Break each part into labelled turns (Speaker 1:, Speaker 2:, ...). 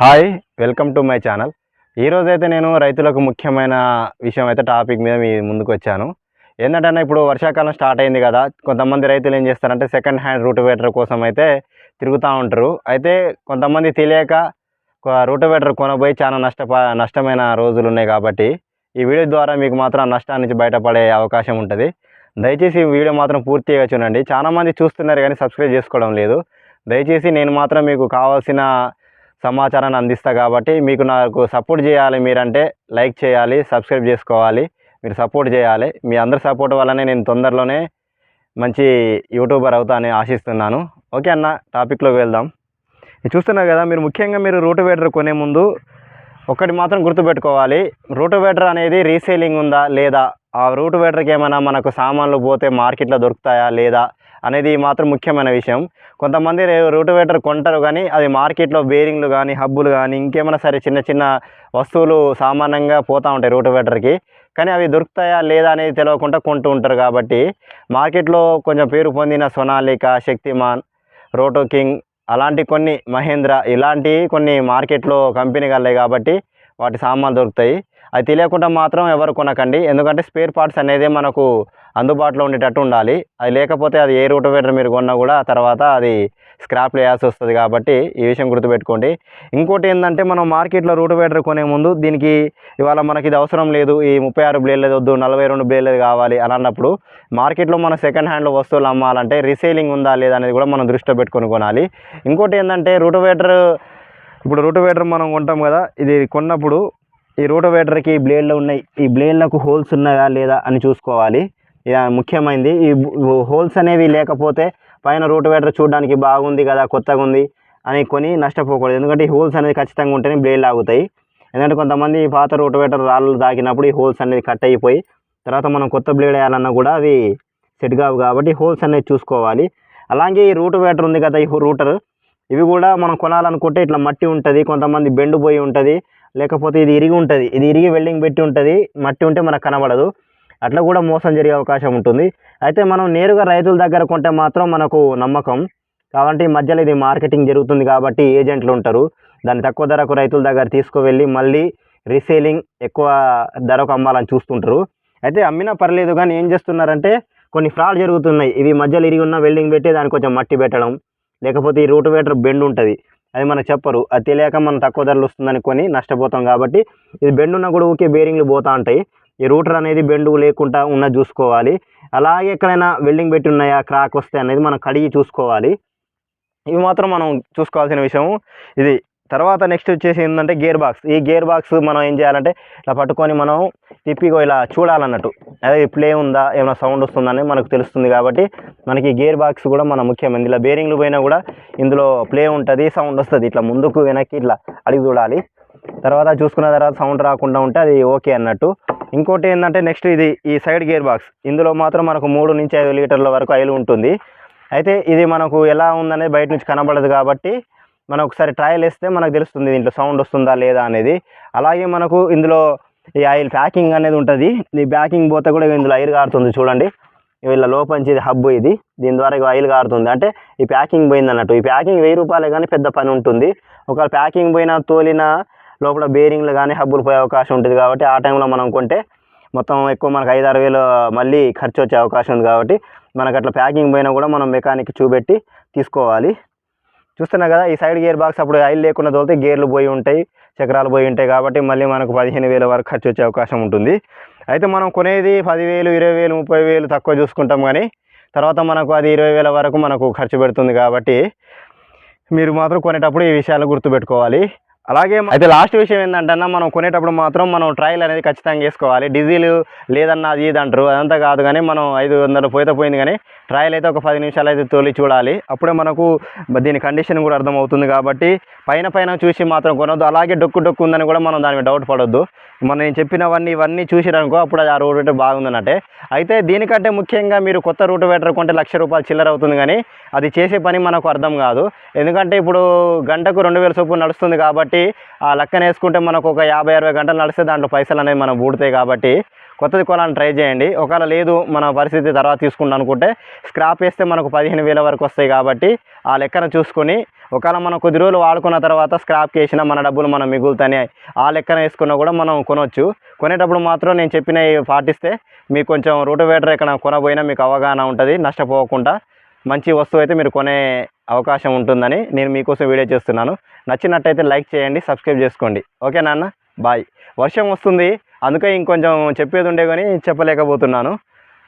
Speaker 1: Hi welcome to my channel ఈరోజైతే అయితే నేను రైతులకు ముఖ్యమైన విషయం అయితే టాపిక్ మీద మీ ముందుకు వచ్చాను. ఏంటంటే ఇప్పుడు వర్షాకాలం స్టార్ట్ అయింది కదా కొంతమంది రైతులు ఏం చేస్తారంటే సెకండ్ హ్యాండ్ రూటవేటర్ కోసం అయితే తిరుగుతూ ఉంటారు. అయితే కొంతమంది తెలియక రూటవేటర్ కొనబోయి చాలా నష్టప నష్టమైన రోజులు ఉన్నాయి కాబట్టి ఈ వీడియో ద్వారా మీకు మాత్రం నష్టాన్ని నుంచి బయటపడే అవకాశం ఉంటుంది. దయచేసి ఈ వీడియో మాత్రం పూర్తిగా చూడండి. చాలామంది చూస్తున్నారు కానీ సబ్స్క్రైబ్ చేసుకోవడం లేదు. దయచేసి నేను మాత్రం మీకు కావాల్సిన సమాచారాన్ని అందిస్తా కాబట్టి మీకు నాకు సపోర్ట్ చేయాలి మీరంటే లైక్ చేయాలి సబ్స్క్రైబ్ చేసుకోవాలి మీరు సపోర్ట్ చేయాలి. మీ అందరి సపోర్ట్ వల్లనే నేను తొందరలోనే మంచి యూట్యూబర్ అవుతానని ఆశిస్తున్నాను. ఓకే అన్న టాపిక్లోకి వెళ్దాం. ఇది చూస్తున్నారు కదా మీరు ముఖ్యంగా మీరు రూటవేటర్ కొనే ముందు ఒకటి మాత్రం గుర్తుపెట్టుకోవాలి. రూటవేటర్ అనేది రీసేలింగ్ ఉందా లేదా? ఆ రూటవేటర్కి ఏమైనా మనకు సామాన్లు పోతే మార్కెట్లో దొరుకుతాయా లేదా? అనేది మాత్రం ముఖ్యమైన విషయం. కొంతమంది రూటవేటర్ కొంటారు కానీ అది మార్కెట్లో బేరింగ్లు కానీ హబ్బులు కానీ ఇంకేమైనా సరే చిన్న చిన్న వస్తువులు సామాన్యంగా పోతూ ఉంటాయి రూటవేటర్కి కానీ అవి దొరుకుతాయా లేదా అనేది తెలియకుండా కొంటూ ఉంటారు కాబట్టి మార్కెట్లో కొంచెం పేరు పొందిన సొనాలిక శక్తిమాన్ రోటో కింగ్ అలాంటి కొన్ని మహేంద్ర ఇలాంటి కొన్ని మార్కెట్లో కంపెనీ కలయి కాబట్టి వాటి సామాన్లు దొరుకుతాయి. అది తెలియకుండా మాత్రం ఎవరు కొనకండి. ఎందుకంటే స్పేర్ పార్ట్స్ అనేది మనకు అందుబాటులో ఉండేటట్టు ఉండాలి. అది లేకపోతే అది ఏ రూటవేటర్ మీరు కొన్నా కూడా తర్వాత అది స్క్రాప్ వేయాల్సి వస్తుంది కాబట్టి ఈ విషయం గుర్తుపెట్టుకోండి. ఇంకోటి ఏంటంటే మనం మార్కెట్లో రూటవేటర్ కొనే ముందు దీనికి ఇవాళ మనకి ఇది అవసరం లేదు ఈ ముప్పై ఆరు బ్లేడ్లది వద్దు నలభై రెండు బ్లేడ్లది కావాలి అని అన్నప్పుడు మార్కెట్లో మనం సెకండ్ హ్యాండ్లో వస్తువులు అమ్మాలంటే రీసేలింగ్ ఉందా లేదా అనేది కూడా మనం దృష్టిలో పెట్టుకొని కొనాలి. ఇంకోటి ఏంటంటే రూటవేటర్ ఇప్పుడు రూటవేటర్ మనం కొంటాం కదా ఇది కొన్నప్పుడు ఈ రూటవేటర్కి బ్లేడ్లు ఉన్నాయి ఈ బ్లేడ్లకు హోల్స్ ఉన్నాయా లేదా అని చూసుకోవాలి. ముఖ్యమైనది ఈ హోల్స్ అనేవి లేకపోతే పైన రూటవేటర్ చూడడానికి బాగుంది కదా కొత్తగా ఉంది అని కొని నష్టపోకూడదు. ఎందుకంటే ఈ హోల్స్ అనేది ఖచ్చితంగా ఉంటేనే బ్లేడ్లు ఆగుతాయి ఎందుకంటే కొంతమంది ఈ పాత రూటవేటర్ రాళ్ళు తాకినప్పుడు ఈ హోల్స్ అనేది కట్ అయిపోయి తర్వాత మనం కొత్త బ్లేడ్ వేయాలన్నా కూడా అవి సెట్ కావు కాబట్టి హోల్స్ అనేది చూసుకోవాలి. అలాగే ఈ రూటవేటర్ ఉంది కదా ఈ రూటర్ ఇవి కూడా మనం కొనాలనుకుంటే ఇట్లా మట్టి ఉంటుంది కొంతమంది బెండు పోయి ఉంటుంది లేకపోతే ఇది ఇరిగి ఉంటుంది. ఇది ఇరిగి వెల్డింగ్ పెట్టి ఉంటుంది మట్టి ఉంటే మనకు కనబడదు. అట్లా కూడా మోసం జరిగే అవకాశం ఉంటుంది. అయితే మనం నేరుగా రైతుల దగ్గర కొంటే మాత్రం మనకు నమ్మకం. కాబట్టి ఈ మధ్యలో ఇది మార్కెటింగ్ జరుగుతుంది కాబట్టి ఏజెంట్లు ఉంటారు. దాన్ని తక్కువ ధరకు రైతుల దగ్గర తీసుకువెళ్ళి మళ్ళీ రీసేలింగ్ ఎక్కువ ధరకు అమ్మాలని చూస్తుంటారు. అయితే అమ్మినా పర్లేదు కానీ ఏం చేస్తున్నారంటే కొన్ని ఫ్రాడ్ జరుగుతున్నాయి. ఇవి మధ్యలో ఇరిగి ఉన్న వెల్డింగ్ పెట్టి దానికి కొంచెం మట్టి పెట్టడం. లేకపోతే ఈ రూటవేటర్ బెండ్ ఉంటుంది. అది మనకు చెప్పరు. అది తెలియక మనం తక్కువ ధరలు వస్తుందని కొని నష్టపోతాం కాబట్టి ఇది బెండ్ ఉన్న కూడా ఊకే బేరింగ్లు పోతూ ఉంటాయి. ఈ రూటర్ అనేది బెండు లేకుండా ఉన్న చూసుకోవాలి. అలాగే ఎక్కడైనా వెల్డింగ్ పెట్టి ఉన్నాయా క్రాక్ వస్తాయి అనేది మనం కడిగి చూసుకోవాలి. ఇవి మాత్రం మనం చూసుకోవాల్సిన విషయం ఇది తర్వాత నెక్స్ట్ వచ్చేసి ఏంటంటే గేర్ బాక్స్ ఈ గేర్ బాక్స్ మనం ఏం చేయాలంటే ఇట్లా పట్టుకొని మనం తిప్పిగో ఇలా చూడాలన్నట్టు. అదే ప్లే ఉందా ఏమైనా సౌండ్ వస్తుందని మనకు తెలుస్తుంది కాబట్టి మనకి గేర్ బాక్స్ కూడా మన ముఖ్యమైనది ఇలా బేరింగ్లు పోయినా కూడా ఇందులో ప్లే ఉంటుంది సౌండ్ వస్తుంది. ఇట్లా ముందుకు వెనక్కి ఇట్లా అడిగి చూడాలి. తర్వాత చూసుకున్న తర్వాత సౌండ్ రాకుండా ఉంటే అది ఓకే అన్నట్టు. ఇంకోటి ఏంటంటే నెక్స్ట్ ఇది ఈ సైడ్ గేర్ బాక్స్ ఇందులో మాత్రం మనకు మూడు నుంచి ఐదు లీటర్ల వరకు ఆయిల్ ఉంటుంది. అయితే ఇది మనకు ఎలా ఉందనేది బయట నుంచి కనబడదు కాబట్టి మనం ఒకసారి ట్రయల్ వేస్తే మనకు తెలుస్తుంది దీంట్లో సౌండ్ వస్తుందా లేదా అనేది. అలాగే మనకు ఇందులో ఈ ఆయిల్ ప్యాకింగ్ అనేది ఉంటుంది. ఈ ప్యాకింగ్ పోతే కూడా ఇందులో ఆయిల్ కారుతుంది చూడండి. వీళ్ళ లోపంచి ఇది హబ్బు ఇది. దీని ద్వారా ఆయిల్ కారుతుంది. అంటే ఈ ప్యాకింగ్ పోయింది అన్నట్టు ఈ ప్యాకింగ్ వెయ్యి రూపాయలే కానీ పెద్ద పని ఉంటుంది. ఒకవేళ ప్యాకింగ్ పోయినా తోలిన లోపల బేరింగ్లు కానీ హబ్బులు పోయే అవకాశం ఉంటుంది కాబట్టి ఆ టైంలో మనం కొంటే మొత్తం ఎక్కువ మనకు ఐదు ఆరు వేలు మళ్ళీ ఖర్చు వచ్చే అవకాశం ఉంది కాబట్టి మనకు అట్లా ప్యాకింగ్ పోయినా కూడా మనం మెకానిక్ చూపెట్టి తీసుకోవాలి. చూస్తున్నా కదా ఈ సైడ్ గేర్ బాక్స్ అప్పుడు ఆయిల్ లేకుండా తోలితే గేర్లు పోయి ఉంటాయి చక్రాలు పోయి ఉంటాయి కాబట్టి మళ్ళీ మనకు పదిహేను వేల వరకు ఖర్చు వచ్చే అవకాశం ఉంటుంది. అయితే మనం కొనేది పదివేలు ఇరవై వేలు ముప్పై వేలు తక్కువ చూసుకుంటాం కానీ తర్వాత మనకు అది ఇరవై వేల వరకు మనకు ఖర్చు పెడుతుంది కాబట్టి మీరు మాత్రం కొనేటప్పుడు ఈ విషయాలు గుర్తుపెట్టుకోవాలి. అలాగే అయితే లాస్ట్ విషయం ఏంటంటే మనం కొనేటప్పుడు మాత్రం మనం ట్రయల్ అనేది ఖచ్చితంగా వేసుకోవాలి. డీజిల్ లేదన్నా అది ఇది అంటారు. అదంతా కాదు కానీ మనం ఐదు వందలు పోయితే పోయింది కానీ ట్రయల్ అయితే ఒక పది నిమిషాలు అయితే తోలి చూడాలి. అప్పుడే మనకు దీని కండిషన్ కూడా అర్థమవుతుంది కాబట్టి పైన పైన చూసి మాత్రం కొనొద్దు. అలాగే డొక్కు డొక్కు ఉందని కూడా మనం దాని డౌట్ పడొద్దు. మనం నేను చెప్పినవన్నీ ఇవన్నీ చూసిరనుకో అప్పుడు అది ఆ రోడ్ వేటర్ బాగుందన్నట్టే. అయితే దీనికంటే ముఖ్యంగా మీరు కొత్త రూట్ వేటర్ కొంటే లక్ష రూపాయలు చిల్లర అవుతుంది కానీ అది చేసే పని మనకు అర్థం కాదు. ఎందుకంటే ఇప్పుడు గంటకు రెండు వేల చొప్పున నడుస్తుంది కాబట్టి ఆ లెక్కన వేసుకుంటే మనకు ఒక యాభై అరవై గంటలు నడిస్తే దాంట్లో పైసలు అనేవి మనం ఊడతాయి కాబట్టి కొత్తది కొనాలని ట్రై చేయండి. ఒకవేళ లేదు మన పరిస్థితి తర్వాత తీసుకుంటాం అనుకుంటే స్క్రాప్ వేస్తే మనకు పదిహేను వేల వరకు వస్తాయి కాబట్టి ఆ లెక్కన చూసుకొని ఒకవేళ మనం కొద్ది రోజులు వాడుకున్న తర్వాత స్క్రాప్కి వేసిన మన డబ్బులు మనం మిగులుతాయి ఆ లెక్కన వేసుకున్నా కూడా మనం కొనవచ్చు కొనేటప్పుడు మాత్రం నేను చెప్పినవి పాటిస్తే మీకు కొంచెం రూటవేటర్ ఎక్కడ కొనబోయినా మీకు అవగాహన ఉంటుంది. నష్టపోకుండా మంచి వస్తువు అయితే మీరు కొనే అవకాశం ఉంటుందని నేను మీకోసం వీడియో చేస్తున్నాను. నచ్చినట్టయితే లైక్ చేయండి సబ్స్క్రైబ్ చేసుకోండి. ఓకే నాన్న? బాయ్. వర్షం వస్తుంది. అందుకే ఇంకొంచెం చెప్పేది ఉండే కానీ చెప్పలేకపోతున్నాను.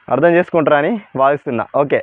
Speaker 1: అర్థం చేసుకుంటారని భావిస్తున్నా. ఓకే.